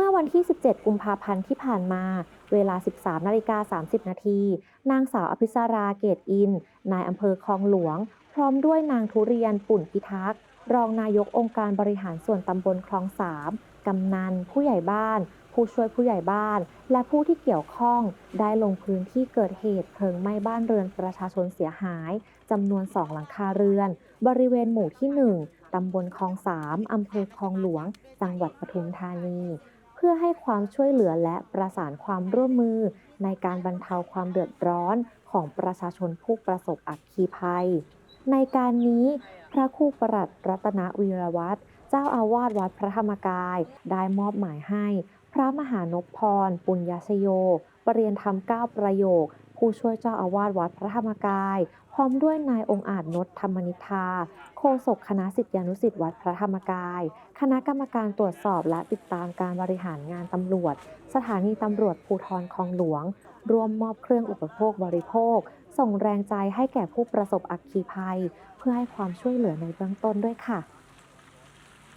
เมื่อวันที่ 17 กุมภาพันธ์ที่ผ่านมา เวลา 13นาฬิกา30 นาที นางสาวอภิสราเกตอิน นายอำเภอคลองหลวง พร้อมด้วยนางทุเรียนปุ่นพิทักษ์ รองนายกองค์การบริหารส่วนตำบลคลองสามกำนัน ผู้ใหญ่บ้าน ผู้ช่วยผู้ใหญ่บ้าน และผู้ที่เกี่ยวข้องได้ลงพื้นที่เกิดเหตุเพลิงไหม้บ้านเรือนประชาชนเสียหายจำนวนสองหลังคาเรือน บริเวณหมู่ที่ 1ตำบลคลองสามอำเภอคลองหลวง จังหวัดปทุมธานี เพื่อให้ความช่วยเหลือและประสานความร่วมมือ ในการบรรเทาความเดือดร้อนของประชาชนผู้ประสบอัคคีภัย ในการนี้ พระครูปรัตรัตนวีรวัตรเจ้าอาวาสวัดพระธรรมกาย ได้มอบหมายให้ พระมหานพพร ปุญญาชโย ประเรียนธรรมเก้าประโยค ผู้ช่วยเจ้าอาวาสวัดพระธรรมกาย พร้อมด้วยนายองค์อาจนดธรรมนิธาโฆษกคณะสิทธิานุสิทธิวัดพระธรรมกาย คณะกรรมการตรวจสอบและติดตามการบริหารงานตำรวจ สถานีตำรวจภูธรคลองหลวง ร่วมมอบเครื่องอุปโภคบริโภค ส่งแรงใจให้แก่ผู้ประสบอัคคีภัย เพื่อให้ความช่วยเหลือในเบื้องต้นด้วยค่ะ